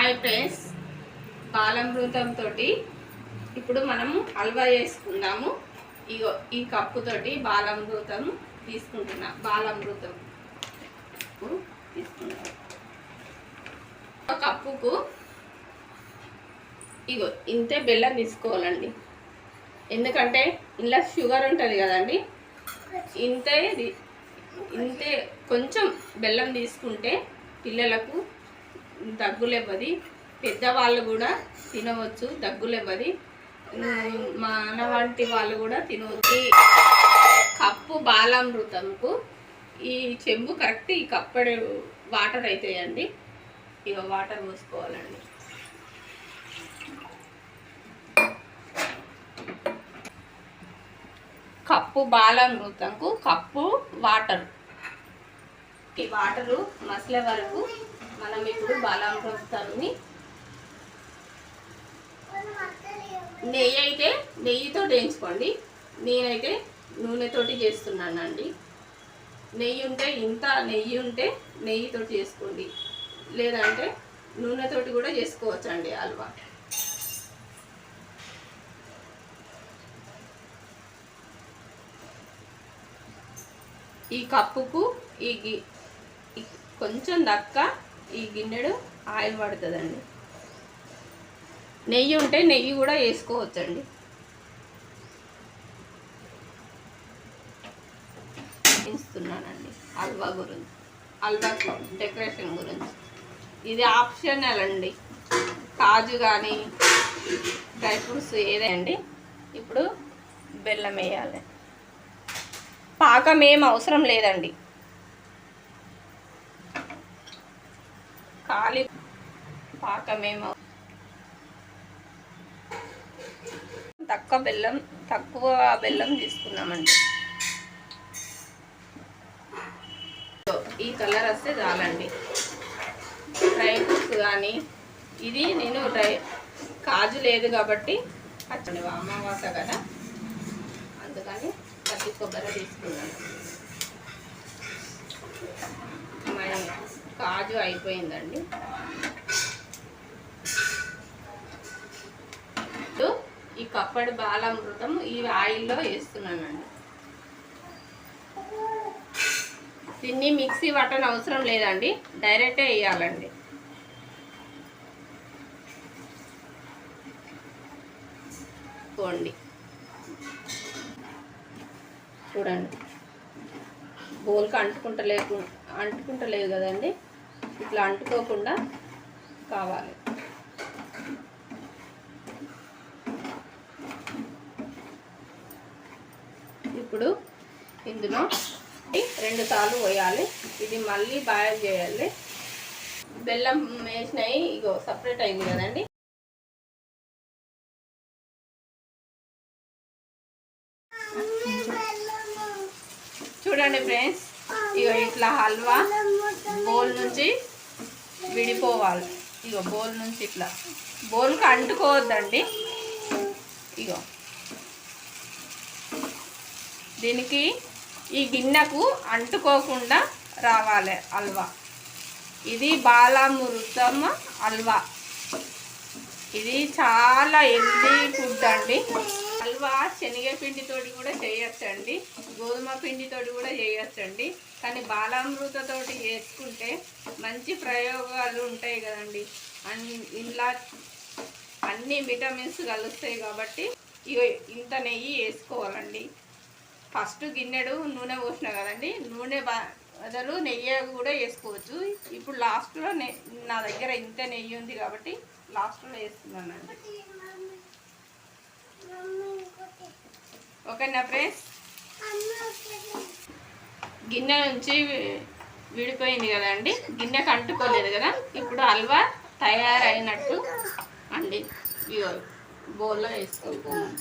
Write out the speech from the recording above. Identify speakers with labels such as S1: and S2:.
S1: Hi friends బాలమృతంతో ఇప్పుడు మనము హల్వా చేసుకుందాము. ఇగో ఈ కప్పుతోటి బాలమృతం తీసుకుంటున్నా బాలమృతం తీసుకున్నాం ఒక కప్పుకు ఇగో ఇంతే బెల్లం తీసుకోవాలండి. ఎందుకంటే ఇందులో షుగర్ ఉంటుంది కదండి. ఇంతే ఇంతే కొంచెం బెల్లం తీసుకుంటే పిల్లలకు దగ్గులేవ్వది. పెద్దవాళ్ళు కూడా తినవచ్చు దగ్గులేవ్వది. మన వంటి వాళ్ళు కూడా తినవచ్చు. కప్పు బాలామృతంకు ఈ చెంబు కరెక్ట్ ఈ కప్పడు వాటర్ అవుతాయండి ఇక వాటర్ పోసుకోవాలండి. కప్పు బాలామృతంకు కప్పు వాటర్. ఈ వాటరు మసలే వరకు మనం ఇప్పుడు బాలామృతాన్ని నెయ్యి అయితే నెయ్యితో వేయించుకోండి. నేనైతే నూనెతోటి చేస్తున్నానండి. నెయ్యి ఉంటే ఇంత నెయ్యి ఉంటే నెయ్యితో చేసుకోండి. లేదంటే నూనెతోటి కూడా చేసుకోవచ్చండి హల్వా. ఈ కప్పుకు ఈ ఈ కొంచెం దక్క ఈ గిన్నెడు ఆయిల్ పడుతుందండి. నెయ్యి ఉంటే నెయ్యి కూడా వేసుకోవచ్చండి. ఇస్తున్నానండి హల్వా గురించి హల్వా డెకరేషన్ గురించి. ఇది ఆప్షనల్ అండి. కాజు కానీ డ్రై ఫ్రూట్స్ ఏదండి ఇప్పుడు బెల్లం వేయాలి. పాకం ఏం అవసరం లేదండి. ఖాళీ పాకమేమో. తక్కువ బెల్లం తక్కువ బెల్లం తీసుకున్నామండి. ఈ కలర్ వస్తే చాలండి. డ్రై ఫ్రూట్స్ కానీ ఇది నేను డ్రై కాజు లేదు కాబట్టి పచ్చడి అమావాస కదా. అందుకని పచ్చి కొబ్బరి తీసుకున్నాను. కాజు అయిపోయిందండి. ఈ కప్పడి బాలామృతం ఈ ఆయిల్లో వేస్తున్నానండి. దీన్ని మిక్సీ పట్టని అవసరం లేదండి డైరెక్టే వేయాలండి. కోండి చూడండి. బోల్కి అంటుకుంటలేకు అంటుకుంటలేదు కదండి. ఇట్లా అంటుకోకుండా కావాలి. ఇప్పుడు ఇందులో రెండు సార్లు పోయాలి ఇది మళ్ళీ బాయిల్ చేయాలి. బెల్లం వేసినాయి ఇగో సపరేట్ అయింది కదండి. చూడండి ఫ్రెండ్స్ ఇగో ఇట్లా హల్వా బౌల్ నుంచి విడిపోవాలి. ఇగో బోల్ నుంచి ఇట్లా. బోల్కి అంటుకోవద్దండి. ఇగో. దీనికి ఈ గిన్నెకు అంటుకోకుండా రావాలి హల్వా ఇది బాలామృతం హల్వా ఇది చాలా హెల్దీ ఫుడ్ అండి. హల్వా శనగపిండితోటి కూడా చేయొచ్చండి. గోధుమ పిండితోటి కూడా చేయొచ్చండి. కానీ బాలామృతతోటి చేసుకుంటే మంచి ప్రయోగాలు ఉంటాయి కదండి. అన్ని ఇంట్లో అన్ని విటమిన్స్ కలుస్తాయి కాబట్టి ఇంత నెయ్యి వేసుకోవాలండి. ఫస్ట్ గిన్నెడు నూనె పోసిన కదండి. నూనె బదులు నెయ్యి కూడా వేసుకోవచ్చు. ఇప్పుడు లాస్ట్లో నా దగ్గర ఇంత నెయ్యి ఉంది కాబట్టి లాస్ట్లో వేస్తున్నానండి. ఓకేనా ఫ్రెండ్స్? గిన్నె నుంచి విడిపోయింది కదండి గిన్నెకి అంటుకోలేదు కదా. ఇప్పుడు హల్వా తయారైనట్టు అండి. ఇగో బౌల్లో వేసుకుంటున్నాను